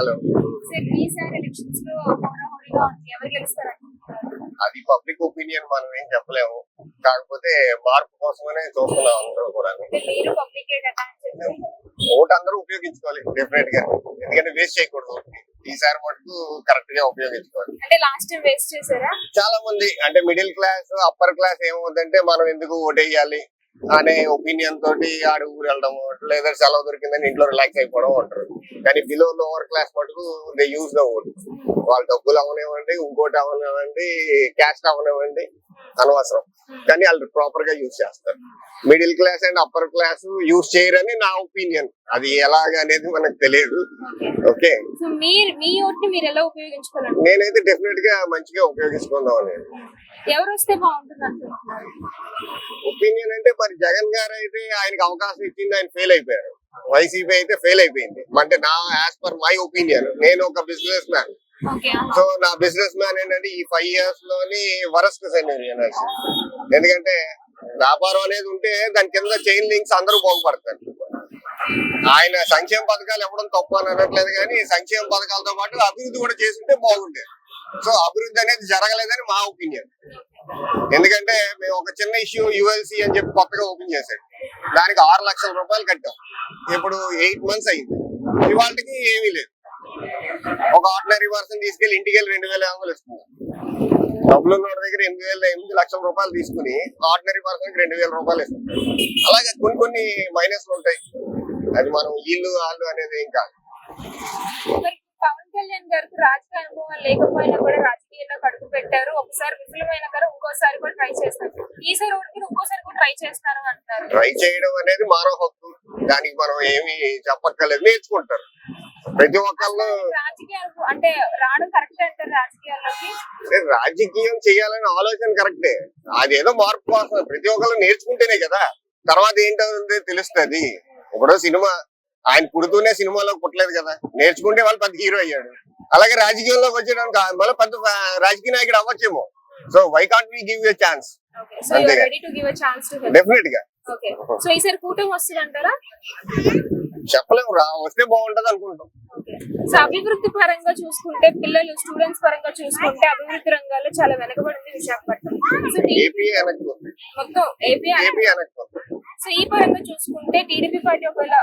Hello. అది public opinion మనం ఏం చెప్పలేము. కాకపోతే మార్పు కోసమనే చూస్తున్నాం అందరూ కూడా. ఓటు అందరూ ఉపయోగించుకోవాలి డెఫినెట్గా ఎందుకంటే వేస్ట్ చేయకూడదు. ఈసారి మటుకు కరెక్ట్గా ఉపయోగించుకోవాలి. అంటే లాస్ట్ టైం వేస్ట్ చేశారా? చాలా మంది అంటే మిడిల్ క్లాస్ అప్పర్ క్లాస్ ఏమవుతుందంటే మనం ఎందుకు ఓటేయాలి? అనే ఒపీనియన్ తోటి ఆడు ఊరు వెళ్ళడం లేదా సెలవు దొరికిందని ఇంట్లో రిలాక్స్ అయిపోవడం అంటారు. కానీ బిలో లోవర్ క్లాస్ మటుకు దే యూజ్ ద వాళ్ళ డబ్బులు అవనివ్వండి ఇంకోటి అవనివ్వండి క్యాస్ట్ అవనివ్వండి అనవసరం. కానీ వాళ్ళు ప్రాపర్గా యూజ్ చేస్తారు. Middle class and upper class use చేయరని నా ఒపీనియన్ అది ఎలాగ అనేది మనకు తెలియదు. ఓకే నేనైతే డెఫినెట్గా మంచిగా ఉపయోగించుకుందాం అనేది. ఎవరు వస్తే బాగుంటుంది జగన్ గారు అయితే ఆయనకి అవకాశం ఇచ్చింది ఆయన ఫెయిల్ అయిపోయారు. వైసీపీ అయితే ఫెయిల్ అయిపోయింది. అంటే నా యాజ్ పర్ మై ఒపీనియన్ నేను ఒక బిజినెస్ మ్యాన్ సో నా బిజినెస్ మ్యాన్ ఏంటంటే ఈ ఫైవ్ ఇయర్స్లోని వరస్ట్ సెన్యూరియన్ ఎందుకంటే వ్యాపారం అనేది ఉంటే దాని కింద చైన్ లింక్స్ అందరూ బాగుపడతారు. ఆయన సంక్షేమ పథకాలు ఇవ్వడం తప్పు అని అనట్లేదు కానీ సంక్షేమ పథకాలతో పాటు అభివృద్ధి కూడా చేస్తుంటే బాగుండేది. సో అభివృద్ధి అనేది జరగలేదని మా ఒపీనియన్. ఎందుకంటే మేము ఒక చిన్న ఇష్యూ యుఎల్సి అని చెప్పి కొత్తగా ఓపెన్ చేశాడు. దానికి ఆరు లక్షల రూపాయలు కట్టాం. ఇప్పుడు ఎయిట్ మంత్స్ అయింది. ఇవాళకి ఏమీ లేదు. ఒక ఆర్డినరీ పర్సన్ తీసుకెళ్ళి ఇంటికి వెళ్ళి రెండు వేల యాభై ఇస్తుంది డబ్బులు ఉన్న దగ్గర ఎనిమిది వేల ఎనిమిది లక్షల రూపాయలు తీసుకుని ఆర్డినరీ పర్సన్ రెండు వేల రూపాయలు ఇస్తుంది అలాగే కొన్ని కొన్ని మైనస్లు ఉంటాయి. అది మనం వీళ్ళు వాళ్ళు అనేది ఏం కాదు. కళ్యాణ్ గారికి రాజకీయ అనుభవం లేకపోయినా కూడా రాజకీయాల్లో కడుగు పెట్టారు. ఒకసారి విఫలమైన గారు ఇంకోసారి కూడా ట్రై చేస్తారు. ఈసారి ఓడిపోయి ఇంకోసారి కూడా ట్రై చేస్తారు అంటారు ట్రై చేయడం అనేది మానవ హక్కు. దానికి మనం ఏమి చెప్పక్కర్లేదు నేర్చుకుంటారు. ప్రతి ఒక్కళ్ళు రాజకీయ అనుభవం అంటే రావడం కరెక్ట్ అంటారు రాజకీయాల్లోకి? రాజకీయం చేయాలనే ఆలోచన కరెక్టే. అదేదో మార్పు కోసం ప్రతి ఒక్కళ్ళు నేర్చుకుంటేనే కదా. తర్వాత ఏంటో తెలుస్తుంది. ఇప్పుడు సినిమా ఆయన పుడుతూనే సినిమాలో పుట్టలేదు కదా. నేర్చుకుంటే వాళ్ళు పెద్ద హీరో అయ్యాడు. అలాగే రాజకీయంలోకి వచ్చేయడానికి మళ్ళీ పెద్ద రాజకీయ నాయకుడు అవ్వచ్చేమో. So why can't we give you chance డెఫినెట్గా. ఓకే సో ఈసారి కూటమి వస్తుంది అంటారా? చెప్పలేము రా వస్తే బాగుంటది అనుకుంటాం. సో అభివృద్ధి పరంగా చూసుకుంటే పిల్లలు స్టూడెంట్స్ పరంగా చూసుకుంటే అభివృద్ధి రంగాల్లో చాలా వెనకబడింది విశాఖపట్నం. మొత్తం ఏపీ ఏపీ సో ఈ పరంగా చూసుకుంటే టీడీపీ పార్టీ ఒకవేళ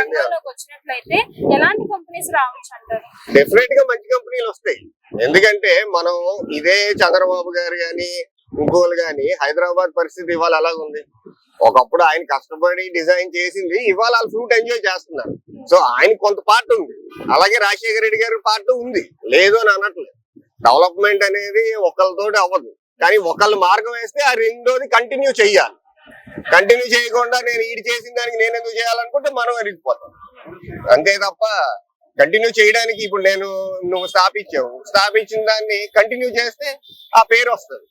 రంగంలోకి వచ్చినట్లయితే ఎలాంటి కంపెనీస్ రావచ్చు అంటారు? డెఫినెట్గా మంచి కంపెనీలు వస్తాయి. ఎందుకంటే మనం ఇదే చంద్రబాబు గారు గాని ఇంకోళ్ళు గాని హైదరాబాద్ పరిస్థితి ఇవాళ అలాగ ఉంది. ఒకప్పుడు ఆయన కష్టపడి డిజైన్ చేసింది ఇవాళ వాళ్ళు ఫ్రూట్ ఎంజాయ్ చేస్తున్నారు. సో ఆయన కొంత పార్ట్ ఉంది. అలాగే రాజశేఖర రెడ్డి గారి పార్ట్ ఉంది. లేదు అని అనట్లేదు. డెవలప్మెంట్ అనేది ఒకళ్ళతోటి అవ్వదు. కానీ ఒకళ్ళు మార్గం వేస్తే ఆ రెండోది కంటిన్యూ చెయ్యాలి. కంటిన్యూ చేయకుండా నేను ఈడి చేసిన దానికి నేను ఎందుకు చేయాలనుకుంటే మనం ఎరిగిపోతాం. అంతే తప్ప కంటిన్యూ చేయడానికి ఇప్పుడు నేను నువ్వు స్థాపించావు. స్థాపించిన దాన్ని కంటిన్యూ చేస్తే ఆ పేరు వస్తుంది.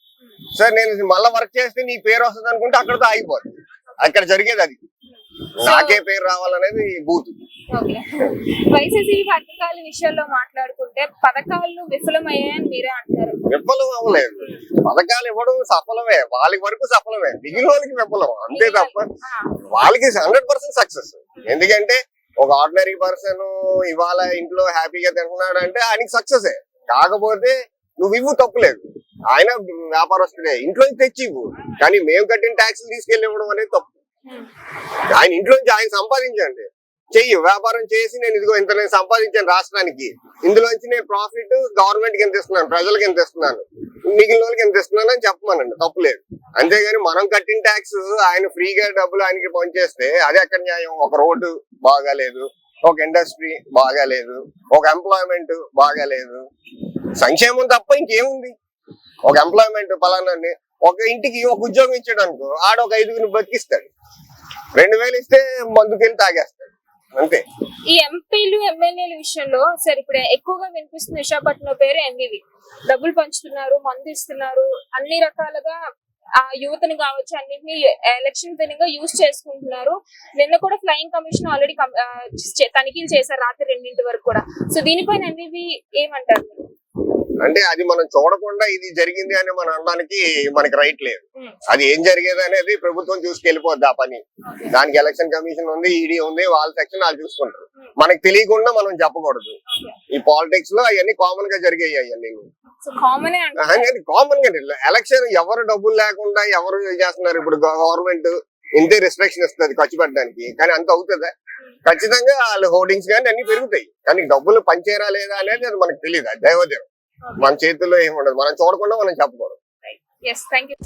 సార్ నేను మళ్ళీ వర్క్ చేస్తే నీ పేరు వస్తుంది అనుకుంటే అక్కడతో ఆగిపోతుంది అక్కడ జరిగేది అది. నాకే పేరు రావాలనేది బూత్. వైసీపీ పథకాల విషయాల్లో మాట్లాడుకుంటే పథకాలు విఫలమయ్యాయని మీరే అంటారు విఫలం అవ్వలేదు పథకాలు ఇవ్వడం సఫలమే. వాళ్ళ వరకు సఫలమే. మిగిలిన వాళ్ళకి విఫలం అంతే తప్ప వాళ్ళకి హండ్రెడ్ పర్సెంట్ సక్సెస్ ఎందుకంటే ఒక ఆర్డినరీ పర్సన్ ఇవాళ ఇంట్లో హ్యాపీగా తింటున్నాడు అంటే ఆయనకి సక్సెస్ కాకపోతే నువ్వు ఇవ్వు తప్పులేదు ఆయన వ్యాపారస్తుడే ఇంట్లో తెచ్చి ఇవ్వు. కానీ మేము కట్టిన ట్యాక్స్ తీసుకెళ్ళి ఇవ్వడం అనేది తప్పు. ఆయన ఇంట్లో నుంచి ఆయన సంపాదించండి. చెయ్యి. వ్యాపారం చేసి నేను ఇదిగో ఇంత నేను సంపాదించాను రాష్ట్రానికి. ఇందులోంచి నేను ప్రాఫిట్ గవర్నమెంట్కి ఎంత ఇస్తున్నాను? ప్రజలకు ఎంత ఇస్తున్నాను? మిగిలిన వాళ్ళకి ఎంత ఇస్తున్నాను అని చెప్పమనండి. తప్పులేదు అంతేగాని మనం కట్టిన ట్యాక్స్ ఆయన ఫ్రీగా డబ్బులు ఆయనకి పనిచేస్తే అది ఎక్కడ న్యాయం? ఒక రోడ్డు బాగాలేదు. ఒక ఇండస్ట్రీ బాగాలేదు. ఒక ఎంప్లాయ్మెంట్ బాగాలేదు. సంక్షేమం తప్ప ఇంకేముంది? ఒక ఎంప్లాయ్మెంట్ పలానాన్ని ఒక ఇంటికి ఒక ఉద్యోగం ఇచ్చాడు అనుకో ఆడ ఒక ఐదుగురిని బతికిస్తాడు రెండు వేలు ఇస్తే మందుకెళ్ళి తాగేస్తాడు. అంతే ఈ ఎంపీలు ఎమ్మెల్యేల విషయంలో సరే ఇప్పుడు ఎక్కువగా వినిపిస్తున్న విశాఖపట్నం పేరు ఎంవివి. డబ్బులు పంచుతున్నారు మందు ఇస్తున్నారు అన్ని రకాలుగా ఆ యువతను కావచ్చు అన్నింటినీ ఎలక్షన్గా యూజ్ చేసుకుంటున్నారు. నిన్న కూడా ఫ్లయింగ్ కమిషన్ ఆల్రెడీ తనిఖీలు చేశారు రాత్రి రెండింటి వరకు కూడా. సో దీనిపైన ఎంవివి ఏమంటారు? అంటే అది మనం చూడకుండా ఇది జరిగింది అని మనం అనడానికి మనకి రైట్ లేదు. అది ఏం జరిగేది అనేది ప్రభుత్వం చూసుకెళ్ళిపోద్ది ఆ పని. దానికి ఎలక్షన్ కమిషన్ ఉంది ఈడీ ఉంది వాళ్ళ సెక్షన్ వాళ్ళు చూసుకుంటారు. మనకి తెలియకుండా మనం చెప్పకూడదు. ఈ పాలిటిక్స్లో అవన్నీ కామన్గా జరిగాయి అవన్నీ. కామన్గా ఎలక్షన్ ఎవరు డబ్బులు లేకుండా ఎవరు చేస్తున్నారు? ఇప్పుడు గవర్నమెంట్ ఇంతే రిస్ట్రిక్షన్ ఇస్తుంది ఖర్చు పెట్టడానికి. కానీ అంత అవుతుందా? ఖచ్చితంగా వాళ్ళ హోర్డింగ్స్ కానీ అన్ని పెరుగుతాయి. కానీ డబ్బులు పంచేరా లేదా అనేది అది మనకు తెలియదు దైవదేవం మన చేతుల్లో ఏమి ఉండదు. మనం చూడకుండా మనం చెప్పకూడదు. Yes thank you